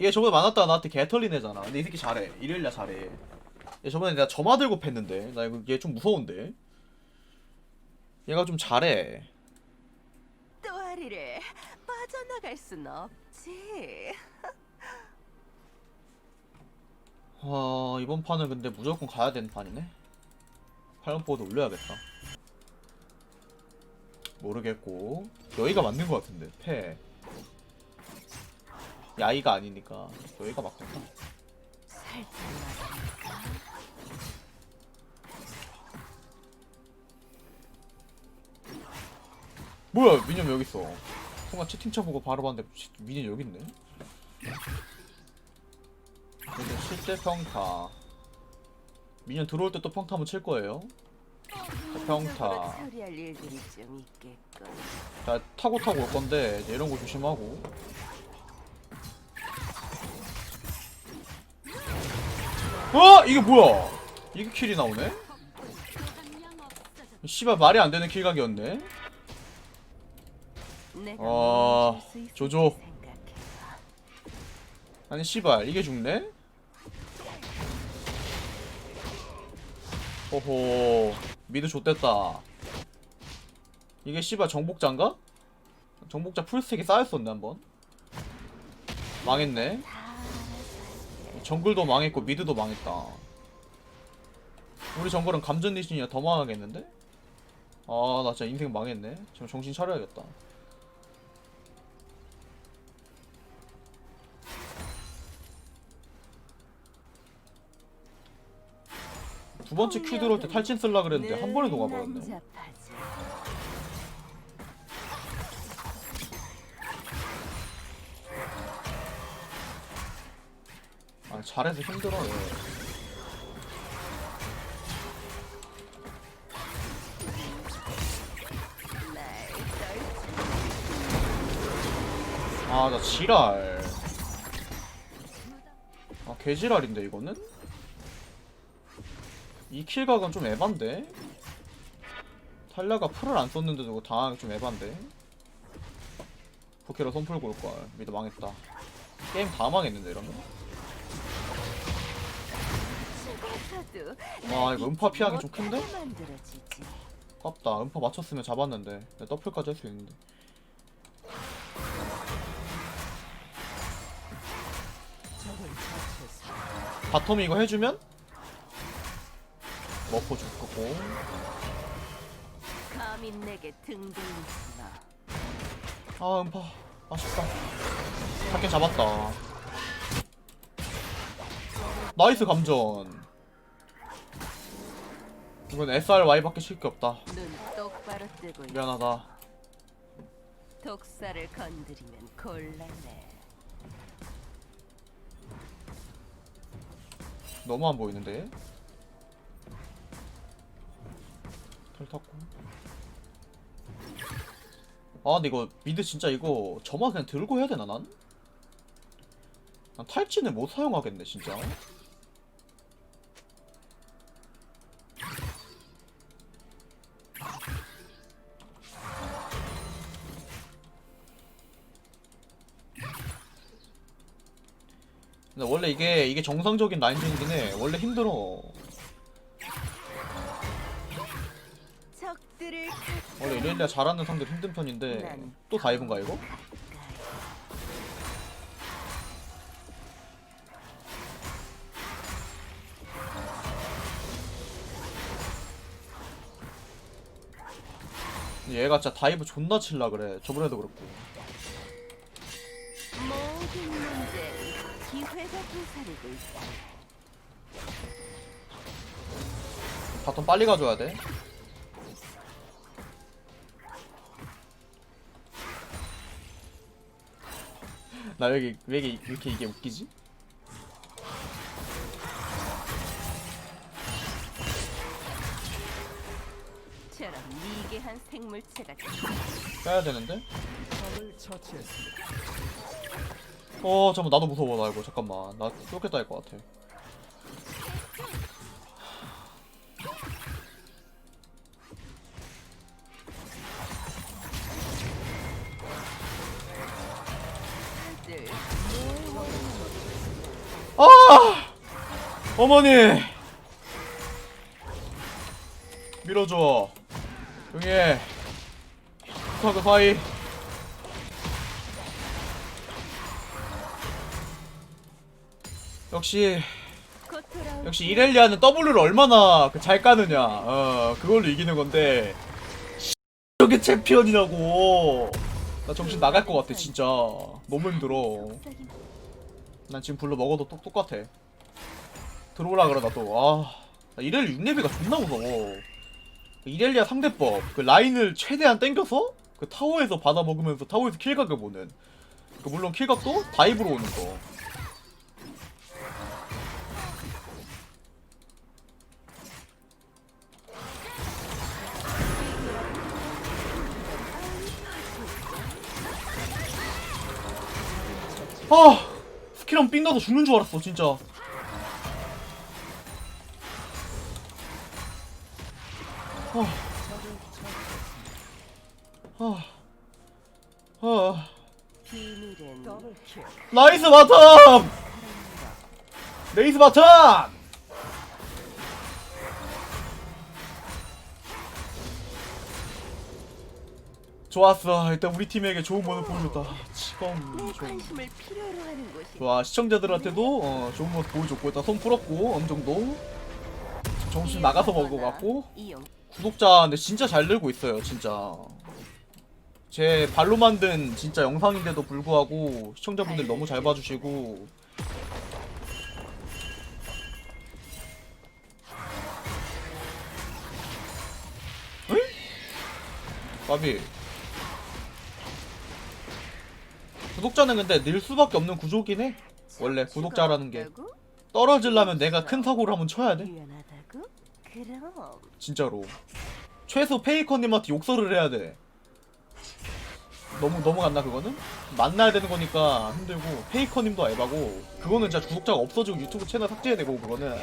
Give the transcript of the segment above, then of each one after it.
얘 저번에 만났다가 나한테 개털린 애잖아. 근데 이 새끼 잘해. 이렐리아 잘해. 얘 저번에 내가 점화 들고 팼는데 나 이거 얘 좀 무서운데. 얘가 좀 잘해. 또아리를 빠져나갈 순 없지. 와 이번 판은 근데 무조건 가야 되는 판이네. 팔런포드 올려야겠다. 모르겠고 여기가 맞는 것 같은데 패. 야이가 아니니까 여기가 나가니까. 뭐야 미니언 여기 있어. 순간 채팅창 보고 바로 봤는데 씨, 미니언 여기 있네. 근데 실제 평타. 미니언 들어올 때 또 평타 한번 칠 거예요. 평타. 자 타고 타고 올 건데 이런 거 조심하고. 어 이게 뭐야? 이게 킬이 나오네? 씨발 말이 안 되는 킬각이었네. 아, 조조. 아니 씨발 이게 죽네? 호호 미드 좆됐다 이게 씨발 정복자인가? 정복자 풀스택이 쌓였었네 한번 망했네 정글도 망했고 미드도 망했다. 우리 정글은 감전 리신이야. 더 망하겠는데? 아 나 진짜 인생 망했네. 지금 정신 차려야겠다. 두 번째 큐 들어올 때 탈진 쓸라 그랬는데 한 번에 녹아버렸네 잘해서 힘들어 얘. 날 떨치. 아나 지랄 아 개지랄인데 이거는? 이 킬각은 좀 에반데? 탈라가 풀을 안 썼는데도 당하기 좀 에반데? 부캐로 손 풀고 올걸 미드 망했다 게임 다 망했는데 이러면 와 이거 음파 피하기 좀 못하게 큰데? 만들어지지. 깝다. 음파 맞췄으면 잡았는데. 내가 더플까지 할 수 있는데. 바텀이 이거 해주면? 먹고 내게 등등이구나. 아 음파. 아쉽다. 잡긴 잡았다. 나이스 감전 이건 SRY밖에 칠게 없다. 눈 똑바로 뜨고 있 미안하다. 독사를 건드리면 곤란해. 너무 안 보이는데? 털 탔고. 아 근데 이거 미드 진짜 이거 저만 그냥 들고 해야 되나 난? 난 탈진을 못 사용하겠네 진짜 근데 원래 이게 이게 정상적인 라인전이긴 해. 원래 힘들어. 원래 이렐리아 잘하는 상대 힘든 편인데 또 다이브인가 이거? 얘가 진짜 다이브 존나 칠라 그래. 저번에도 그렇고 기회가 도사리고 있다. 바텀 빨리 가줘야 돼 나 여기 왜 이게, 왜 이렇게 이게 웃기지? 처럼 미개한 생물체가 빼야 되는데? 적을 처치했습니다. 어 잠깐 나도 무서워 나 이거. 잠깐만. 나 쫓겠다 할 것 같아. 원하는 어머니! 밀어줘. 용해 스쿼드 사이 역시 역시 이렐리아는 W를 얼마나 그잘 까느냐. 어 그걸로 이기는 건데. 저게 챔피언이라고. 나 정신 나갈 것 같아 진짜. 너무 힘들어. 난 지금 불러 먹어도 똑, 똑같아. 들어오라 그러다 또아 이렐리 6레벨가 존나 무서워. 이렐리아 상대법 그 라인을 최대한 땡겨서 그 타워에서 받아 먹으면서 타워에서 킬각을 보는. 그 물론 킬각도 다이브로 오는 거 한삥 나서 죽는 줄 알았어 진짜. 아, 비밀은 더블킬. 나이스 바텀! 레이스 바텀 좋았어. 일단 우리 팀에게 좋은 모습 보여줬다. 지금 내좀 관심을 필요로 하는 곳이 좋아. 시청자들한테도 어, 좋은 모습 보여줬고 일단 손 풀었고 어느 정도. 정신 나가서 먹은 것 같고. 이용. 구독자 근데 진짜 잘 늘고 있어요 진짜. 제 발로 만든 진짜 영상인데도 불구하고 시청자분들 너무 잘 봐주시고. 응? 까비 구독자는 근데 늘 수밖에 없는 구조긴 해. 원래 구독자라는 게? 떨어지려면 내가 큰 사고를 한번 쳐야 돼. 유연하다고? 그럼. 진짜로. 최소 페이커님한테 욕설을 해야 돼. 너무 넘어갔나 그거는? 만나야 되는 거니까 힘들고 페이커님도 에바고 그거는 진짜 구독자가 없어지고 유튜브 채널 삭제해야 되고 그거는.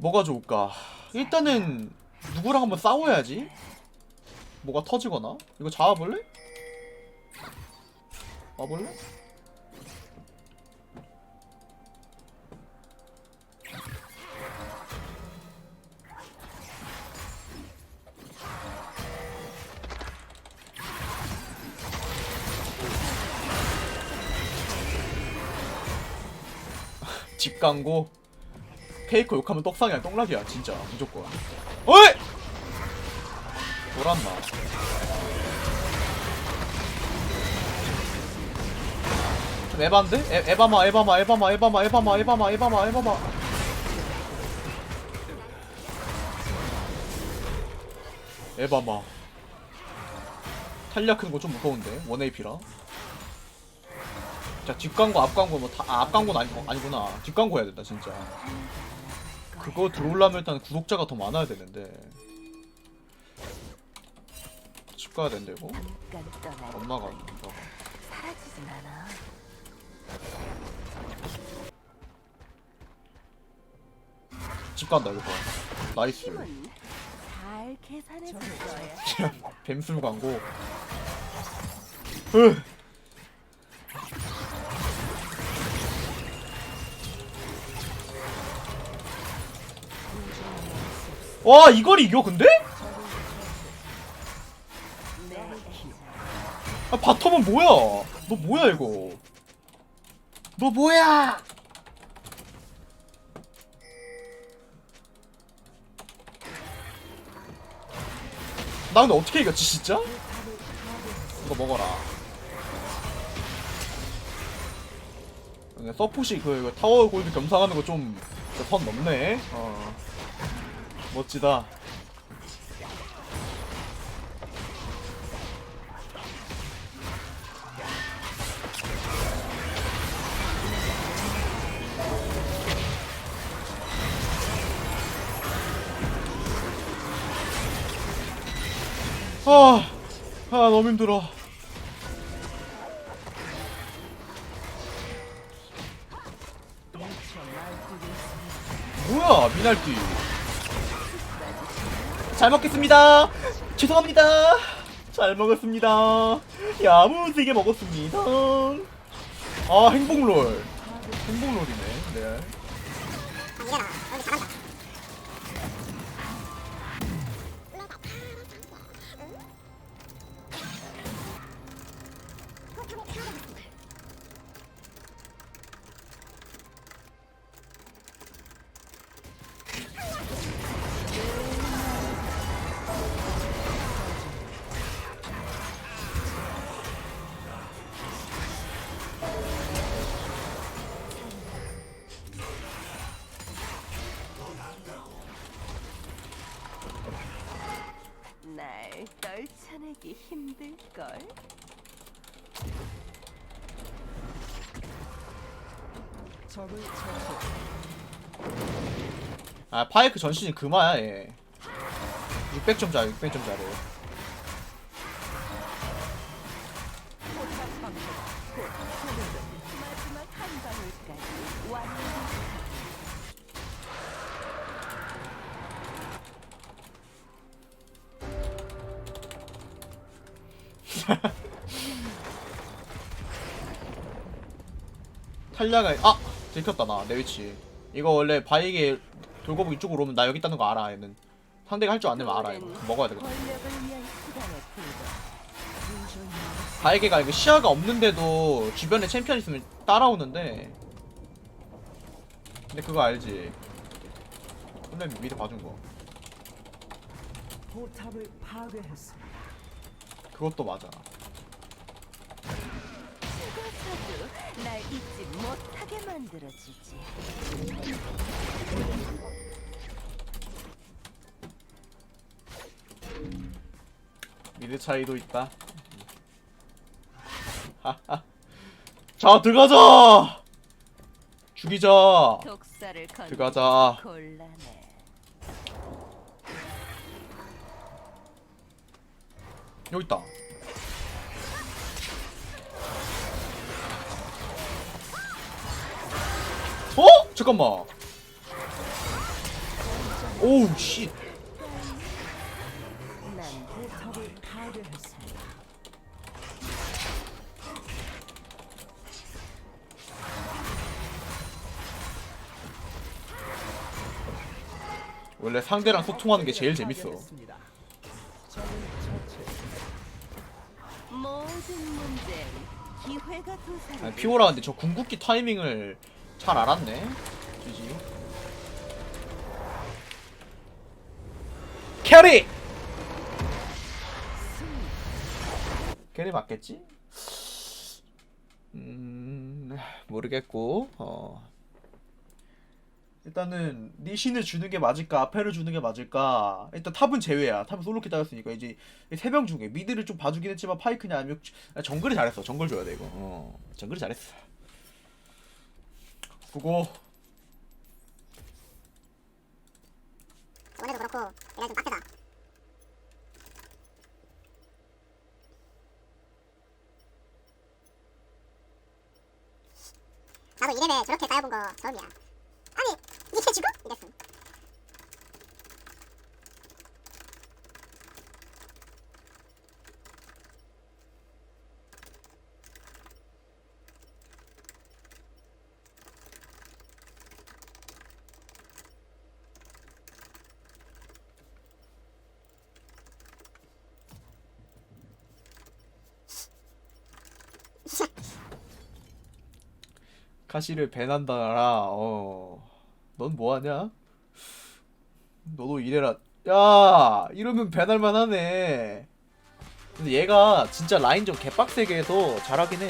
뭐가 좋을까? 일단은 누구랑 한번 싸워야지. 뭐가 터지거나? 이거 잡아볼래? 와볼래? 집 광고 페이커 욕하면 떡상이야 똥락이야 진짜 무조건 어이! 돌았나 좀 에반데? 에, 에바마 에바마 에바마 에바마 에바마 에바마 에바마 에바마. 에바마. 탄력 큰 거 좀 무서운데 원 AP라. 자 뒷광고 앞광고 뭐다 아, 앞광고는 아니, 아니구나. 뒷광고 해야 된다 진짜. 그거 들어오려면 일단 구독자가 더 많아야 되는데. 집 가야 된대 이거 잠깐 떠나 엄마가 엄마가 사라지진 않아 집 간다 이거 봐. 나이스. 잘 계산해서 써야 뱀술 광고. 으. 와 이걸 이겨 근데? 아 바텀은 뭐야? 너 뭐야 이거 너 뭐야? 나 근데 어떻게 이겼지 진짜? 이거 먹어라. 서폿이 그, 그 타워 골드 겸상하는 거 좀 선 넘네. 어. 멋지다 아, 아 너무 힘들어. 뭐야 미날띠. 잘 먹겠습니다. 죄송합니다. 잘 먹었습니다. 야무지게 먹었습니다. 아 행복롤. 행복롤이네. 네. 떨쳐내기 힘들걸? 아 파이크 전신이 금화야 얘. 600점짜리 600점짜리 탈ля가 아! 들켰다 나 내 위치. 이거 원래 바이게 돌고북 이 쪽으로 오면 나 여기 있다는 거 알아 얘는. 상대가 할 줄 아는 알아 이거 먹어야 불과 바이게가 이거 시야가 없는데도 주변에 챔피언 있으면 따라오는데. 근데 그거 알지? 근데 미드 봐준 거. 그것도 맞아 날 잊지 못하게 만들어주지. 미드 차이도 있다. 자 들어가자! 죽이자! 독사를 건 들어가자. 곤란해. 여기 있다 잠깐만 오우 씨. 원래 상대랑 소통하는 게 제일 재밌어. 아니, 피오라 근데 저 궁극기 타이밍을 잘 알았네. 지지. 캐리! 캐리 맞겠지? 음 모르겠고 어. 일단은 리신을 주는 게 맞을까 아페를 주는 게 맞을까. 일단 탑은 제외야. 탑은 솔로키 따였으니까 이제 세명 중에 미드를 좀 봐주긴 했지만 파이크냐 아니면 아, 정글이 잘했어. 정글 줘야 돼 이거. 어 정글이 잘했어 수고 오늘도 그렇고 얘가 좀 빡세다. 나도 이래에 저렇게 쌓여본 거 처음이야. 아니 이게 지금? 이랬음. 카시를 배난다라. 어 넌 뭐하냐? 너도 이래라. 야! 이러면 배날만 하네. 근데 얘가 진짜 라인전 개빡세게 해서 잘하긴 해